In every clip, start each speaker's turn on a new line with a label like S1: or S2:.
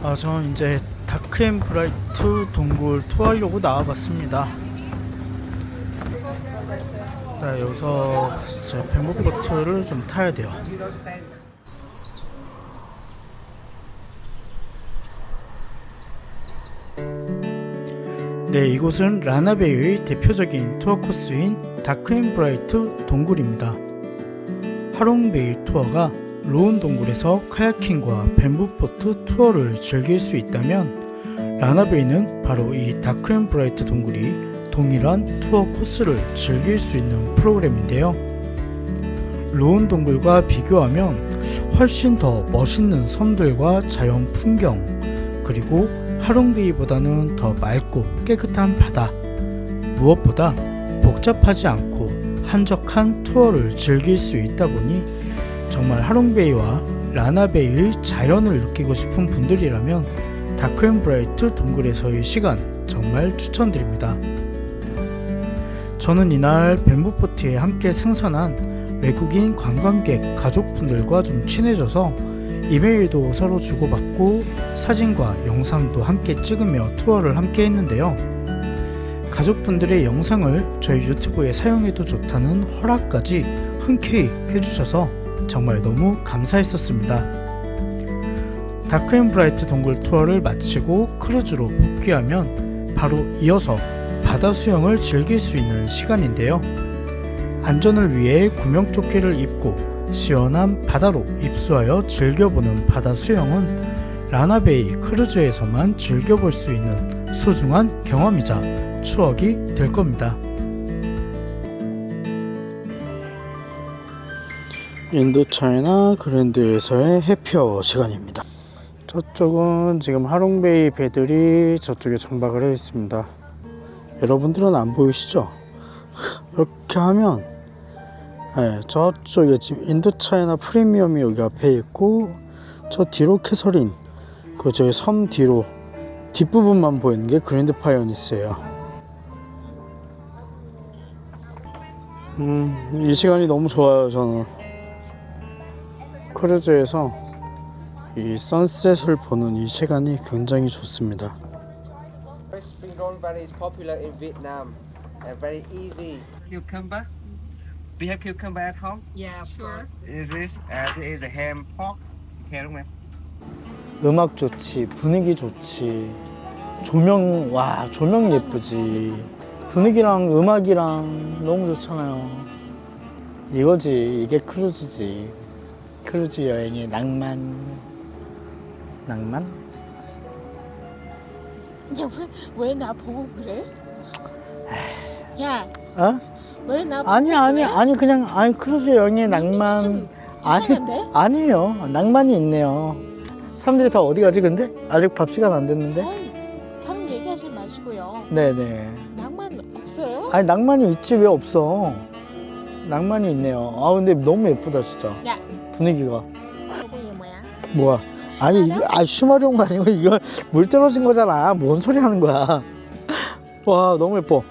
S1: 아, 저는 이제 다크앤 브라이트 동굴 투어하려고 나와봤습니다. 네, 여기서 이제 뱀보보트를 좀 타야 돼요. 네, 이곳은 라나베이의 대표적인 투어 코스인 다크앤브라이트 동굴입니다. 하롱베이 투어가 로운 동굴에서 카야킹과 뱀부보트 투어를 즐길 수 있다면 라나베이는 바로 이 다크앤브라이트 동굴이 동일한 투어 코스를 즐길 수 있는 프로그램인데요. 로운 동굴과 비교하면 훨씬 더 멋있는 섬들과 자연 풍경 그리고 하롱베이보다는 더 맑고 깨끗한 바다 무엇보다 복잡하지 않고 한적한 투어를 즐길 수 있다 보니 정말 하롱베이와 라나베이의 자연을 느끼고 싶은 분들이라면 다크앤브라이트 동굴에서의 시간 정말 추천드립니다. 저는 이날 뱀부포트에 함께 승선한 외국인 관광객 가족분들과 좀 친해져서 이메일도 서로 주고받고 사진과 영상도 함께 찍으며 투어를 함께 했는데요. 가족분들의 영상을 저희 유튜브에 사용해도 좋다는 허락까지 흔쾌히 해주셔서 정말 너무 감사했었습니다. 다크앤브라이트 동굴 투어를 마치고 크루즈로 복귀하면 바로 이어서 바다 수영을 즐길 수 있는 시간인데요. 안전을 위해 구명조끼를 입고 시원한 바다로 입수하여 즐겨보는 바다 수영은 라나베이 크루즈에서만 즐겨볼 수 있는 소중한 경험이자 추억이 될 겁니다. 인도차이나 그랜드에서의 해피어워 시간입니다. 저쪽은 지금 하롱베이 배들이 저쪽에 정박을 해 있습니다. 여러분들은 안 보이시죠? 이렇게 하면 네, 저쪽에 지금 인도차이나 프리미엄이 여기 앞에 있고 저 뒤로 캐서린 그 저기 섬 뒤로 뒷부분만 보이는 게 그랜드 파이어니스예요. 음, 이 시간이 너무 좋아요, 저는. 크루즈에서 이 선셋을 보는 이 시간이 굉장히 좋습니다.
S2: Spring roll berry is popular in Vietnam and very easy. Cucumber. Do you have cucumber at home?
S3: Yeah, sure.
S2: Is this? Uh, this is a ham pork. Okay, đúng không?
S1: 음악 좋지, 분위기 좋지, 조명, 와, 조명 예쁘지. 분위기랑 음악이랑 너무 좋잖아요. 이거지, 이게 크루즈지. 크루즈 여행의 낭만. 낭만?
S3: 야, 왜나 보고 그래? 야,
S1: 어?
S3: 왜 나 보고
S1: 아니, 아니,
S3: 그래?
S1: 아니, 그냥, 아니, 크루즈 여행의 낭만.
S3: 좀
S1: 아니,
S3: 이상한데?
S1: 아니에요. 낭만이 있네요. 사람들이 다 어디 가지, 근데? 아직 밥 시간 안 됐는데?
S3: 아이, 다른 얘기하지 마시고요.
S1: 네네.
S3: 낭만 없어요?
S1: 아니 낭만이 있지 왜 없어? 낭만이 있네요. 아 근데 너무 예쁘다 진짜.
S3: 야,
S1: 분위기가.
S3: 이게 뭐야?
S1: 뭐야? 아니 이거 아 쉬마려운 거 아니고 이거 물 떨어진 거잖아. 뭔 소리 하는 거야? 와 너무 예뻐.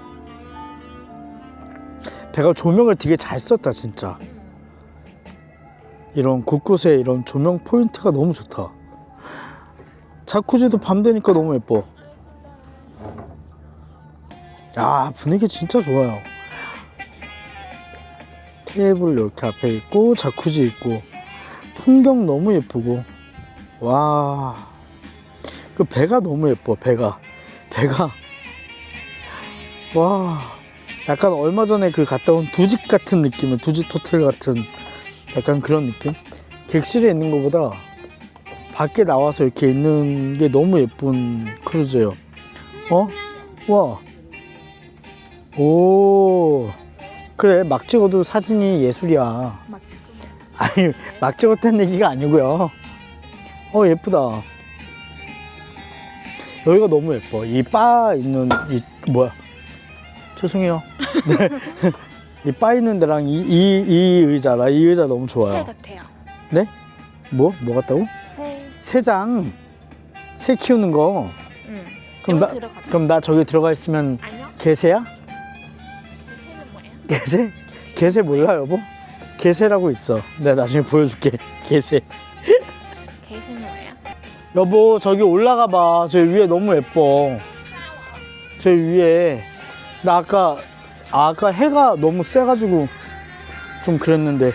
S1: 배가 조명을 되게 잘 썼다 진짜. 이런 곳곳에 이런 조명 포인트가 너무 좋다. 자쿠지도 밤 되니까 너무 예뻐. 야 분위기 진짜 좋아요. 테이블 이렇게 앞에 있고 자쿠지 있고 풍경 너무 예쁘고 와. 그 배가 너무 예뻐 배가 배가 와 약간 얼마 전에 그 갔다 온 두짓 같은 느낌은 두짓 호텔 같은 약간 그런 느낌 객실에 있는 것보다 밖에 나와서 이렇게 있는 게 너무 예쁜 크루즈예요 어? 와. 오. 그래, 막 찍어도 사진이 예술이야.
S3: 막
S1: 아니, 막 찍었다는 얘기가 아니고요. 어, 예쁘다. 여기가 너무 예뻐. 이 바 있는, 이, 뭐야. 죄송해요. 네. 이바 있는 데랑 이, 이, 이 의자, 나 이 의자 너무
S3: 새
S1: 좋아요.
S3: 같아요.
S1: 네? 뭐? 뭐 같다고?
S3: 새.
S1: 새장. 새 키우는 거.
S3: 응.
S1: 그럼 나,
S3: 들어가.
S1: 그럼 나 저기 들어가 있으면
S3: 아니요.
S1: 개새야?
S3: 새는 뭐야?
S1: 개새? 개새 몰라 여보? 개새라고 있어. 내가 나중에 보여줄게. 개새.
S3: 개새는 뭐야?
S1: 여보 저기 올라가 봐. 저 위에 너무 예뻐. 저 위에 나 아까 아, 아까 해가 너무 세가지고 좀 그랬는데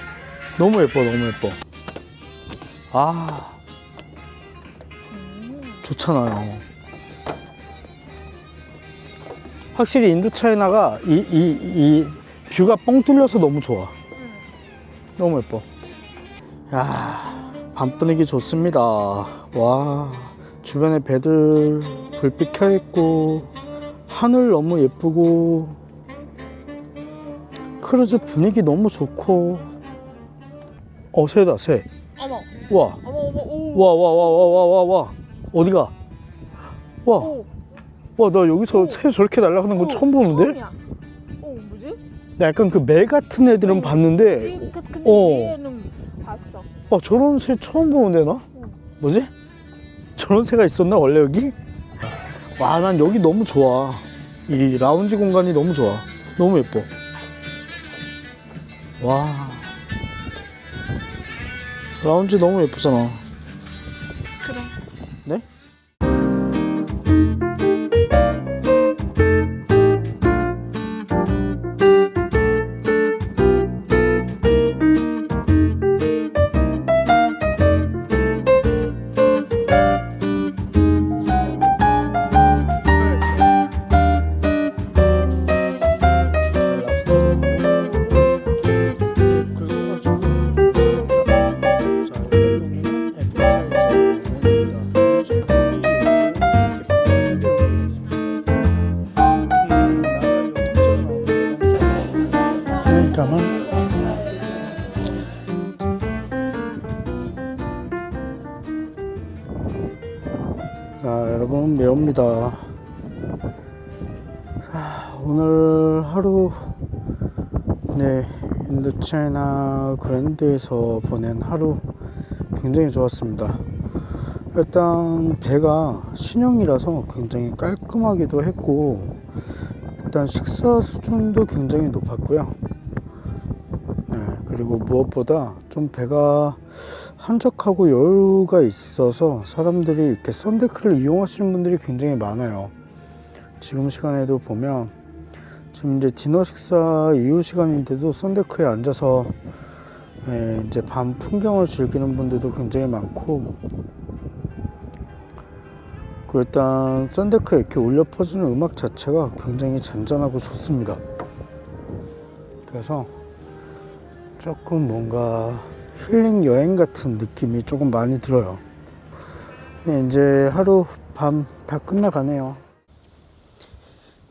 S1: 너무 예뻐 너무 예뻐. 아 좋잖아요. 확실히 인도 차이나가 이 이 이 뷰가 뻥 뚫려서 너무 좋아. 너무 예뻐. 야, 밤 분위기 좋습니다. 와, 주변에 배들 불빛 켜 있고 하늘 너무 예쁘고 크루즈 분위기 너무 좋고 어 새다 새.
S3: 어머
S1: 와. 와, 와, 와, 와, 와, 와, 와. 어디가? 와,
S3: 오.
S1: 와, 나 여기서 새 저렇게 날아가는 거 처음 보는데?
S3: 처음이야.
S1: 나 약간 그 매 같은 애들은 봤는데
S3: 이- 그- 근데
S1: 어.
S3: 얘는 봤어.
S1: 어 저런 새 처음 보는데 나? 뭐지? 저런 새가 있었나 원래 여기? 와 난 여기 너무 좋아 이 라운지 공간이 너무 좋아 너무 예뻐 와 라운지 너무 예쁘잖아 자, 오늘 하루 네 인도차이나 그랜드에서 보낸 하루 굉장히 좋았습니다. 일단 배가 신형이라서 굉장히 깔끔하기도 했고 일단 식사 수준도 굉장히 높았고요. 네, 그리고 무엇보다 좀 배가 한적하고 여유가 있어서 사람들이 이렇게 썬데크를 이용하시는 분들이 굉장히 많아요. 지금 시간에도 보면 지금 이제 디너 식사 이후 시간인데도 썬데크에 앉아서 예, 이제 밤 풍경을 즐기는 분들도 굉장히 많고 그 일단 썬데크에 이렇게 울려 퍼지는 음악 자체가 굉장히 잔잔하고 좋습니다. 그래서 조금 뭔가 힐링 여행 같은 느낌이 조금 많이 들어요. 네, 이제 하루 밤 다 끝나가네요.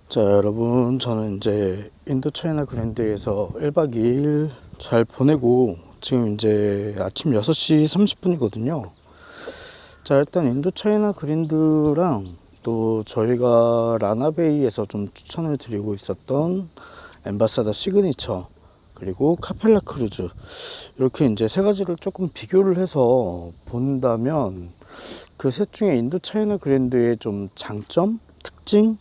S1: 자, 여러분, 저는 이제 인도 차이나 그랜드에서 1박 2일 잘 보내고 지금 이제 아침 6시 30분이거든요. 자, 일단 인도 차이나 그랜드랑 또 저희가 라나베이에서 좀 추천을 드리고 있었던 엠바사더 시그니처 그리고 카펠라 크루즈 이렇게 이제 세 가지를 조금 비교를 해서 본다면 그 셋 중에 인도 차이나 그랜드의 좀 장점, 특징,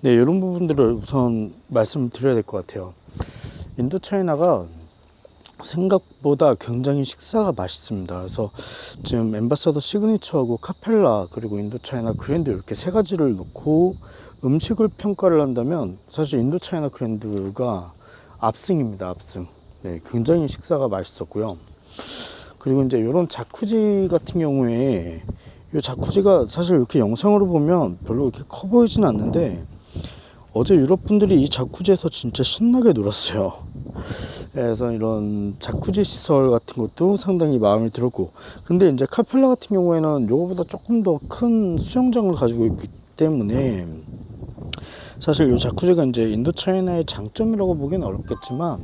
S1: 네 이런 부분들을 우선 말씀을 드려야 될 것 같아요. 인도 차이나가 생각보다 굉장히 식사가 맛있습니다. 그래서 지금 엠바사더 시그니처하고 카펠라 그리고 인도 차이나 그랜드 이렇게 세 가지를 놓고 음식을 평가를 한다면 사실 인도 차이나 그랜드가 압승입니다. 압승. 네, 굉장히 식사가 맛있었고요. 그리고 이제 이런 자쿠지 같은 경우에 이 자쿠지가 사실 이렇게 영상으로 보면 별로 이렇게 커 보이진 않는데 어제 유럽 분들이 이 자쿠지에서 진짜 신나게 놀았어요. 그래서 이런 자쿠지 시설 같은 것도 상당히 마음에 들었고 근데 이제 카펠라 같은 경우에는 이거보다 조금 더 큰 수영장을 가지고 있기 때문에 사실 이 자쿠지가 이제 인도 차이나의 장점이라고 보기는 어렵겠지만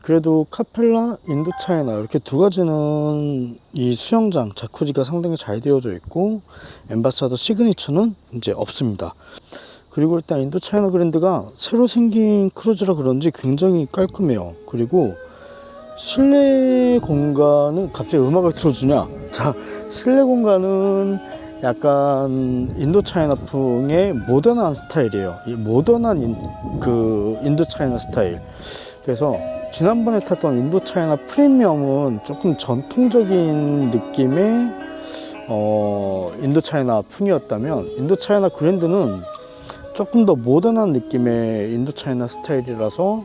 S1: 그래도 카펠라, 인도 차이나 이렇게 두 가지는 이 수영장 자쿠지가 상당히 잘 되어져 있고 엠바사더 시그니처는 이제 없습니다. 그리고 일단 인도 차이나 그랜드가 새로 생긴 크루즈라 그런지 굉장히 깔끔해요. 그리고 실내 공간은 갑자기 음악을 틀어주냐? 자, 실내 공간은 약간 인도 차이나풍의 모던한 스타일이에요. 이 모던한 인, 그 인도 차이나 스타일. 그래서 지난번에 탔던 인도 차이나 프리미엄은 조금 전통적인 느낌의 어, 인도차이나 풍이었다면 인도차이나 그랜드는 조금 더 모던한 느낌의 인도차이나 스타일이라서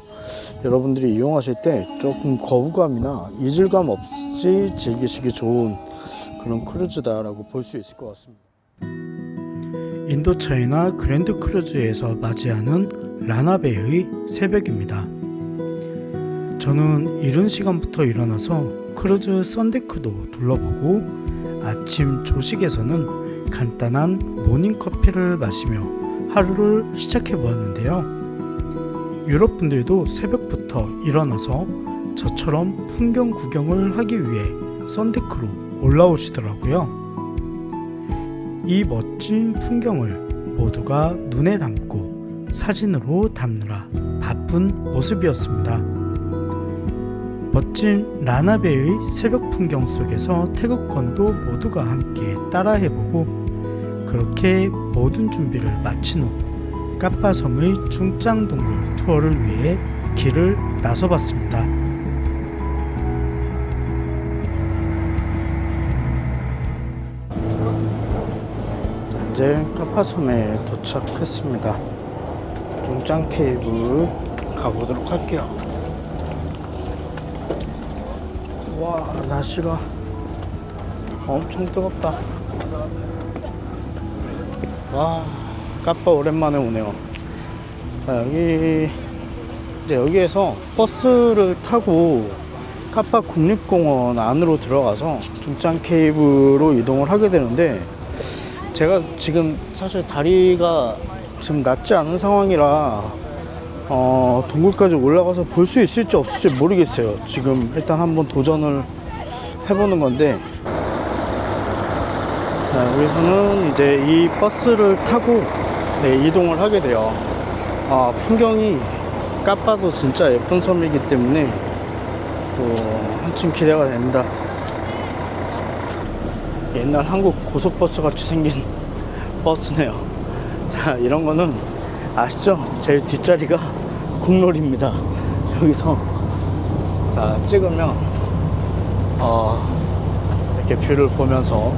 S1: 여러분들이 이용하실 때 조금 거부감이나 이질감 없이 즐기시기 좋은 그런 크루즈다라고 볼 수 있을 것 같습니다. 인도차이나 그랜드 크루즈에서 맞이하는 라나베의 새벽입니다. 저는 이른 시간부터 일어나서 크루즈 썬데크도 둘러보고 아침 조식에서는 간단한 모닝 커피를 마시며 하루를 시작해 보았는데요. 유럽 분들도 새벽부터 일어나서 저처럼 풍경 구경을 하기 위해 썬데크로 올라오시더라고요. 이 멋진 풍경을 모두가 눈에 담고 사진으로 담느라 바쁜 모습이었습니다. 멋진 라나베의 새벽 풍경 속에서 태극권도 모두가 함께 따라해보고 그렇게 모든 준비를 마친 후 까빠섬의 중짱동굴 투어를 위해 길을 나서봤습니다. 이제 까빠섬에 도착했습니다. 중짱 케이블 가보도록 할게요. 와 날씨가 엄청 뜨겁다 와 까빠 오랜만에 오네요 자, 여기 이제 여기에서 버스를 타고 까빠 국립공원 안으로 들어가서 중짱 케이블로 이동을 하게 되는데 제가 지금 사실 다리가 지금 낫지 않은 상황이라 어, 동굴까지 올라가서 볼 수 있을지 없을지 모르겠어요. 지금 일단 한번 도전을 해보는 건데, 자, 여기서는 이제 이 버스를 타고 네, 이동을 하게 돼요. 아, 풍경이 까빠도 진짜 예쁜 섬이기 때문에 또 한층 기대가 됩니다. 옛날 한국 고속버스 같이 생긴 버스네요. 자, 이런 거는 아시죠? 제일 뒷자리가 국룰입니다. 여기서 자 찍으면 어 이렇게 뷰를 보면서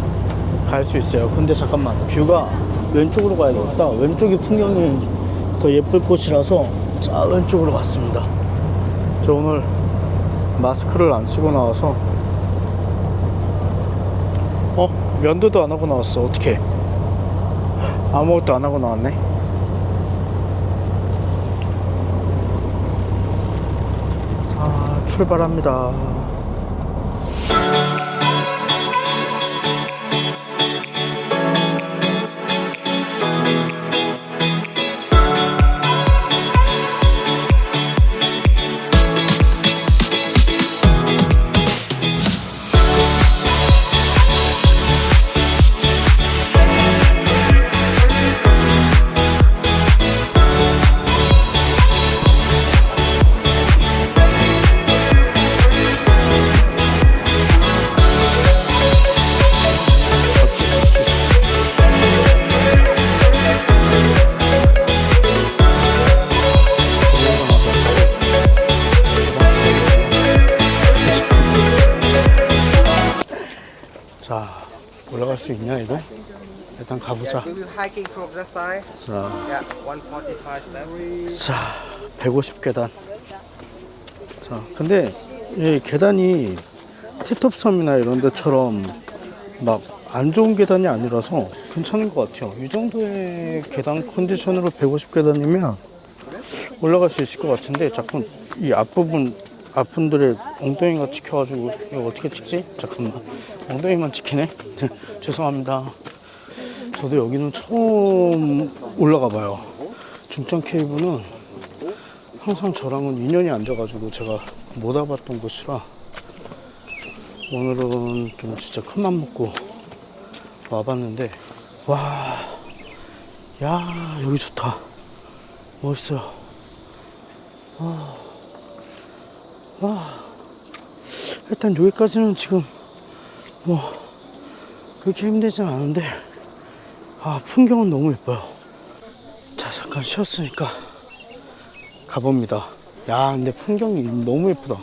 S1: 갈 수 있어요. 근데 잠깐만 뷰가 왼쪽으로 가야겠다. 왼쪽이 풍경이 더 예쁠 곳이라서 자 왼쪽으로 갔습니다. 저 오늘 마스크를 안 쓰고 나와서 어 면도도 안 하고 나왔어. 어떻게? 아무것도 안 하고 나왔네. 자, 출발합니다. 가보자.
S2: Hiking from side?
S1: 자,
S2: Yeah, 145 steps.
S1: 자, 150계단. 자, 근데 이 계단이 티톱섬이나 이런 데처럼 막 안 좋은 계단이 아니라서 괜찮은 것 같아요. 이 정도의 계단 컨디션으로 150계단이면 올라갈 수 있을 것 같은데 자꾸 이 앞부분 앞분들의 엉덩이가 찍혀가지고 이거 어떻게 찍지? 잠깐만 엉덩이만 찍히네. 죄송합니다. 저도 여기는 처음 올라가 봐요. 중점 케이블은 항상 저랑은 인연이 안 돼가지고 제가 못 와봤던 곳이라 오늘은 좀 진짜 큰맘 먹고 와봤는데 와, 야 여기 좋다. 멋있어요. 와, 와, 일단 여기까지는 지금 뭐 그렇게 힘들진 않은데 아 풍경은 너무 예뻐요. 자 잠깐 쉬었으니까 가봅니다. 야 근데 풍경이 너무 예쁘다.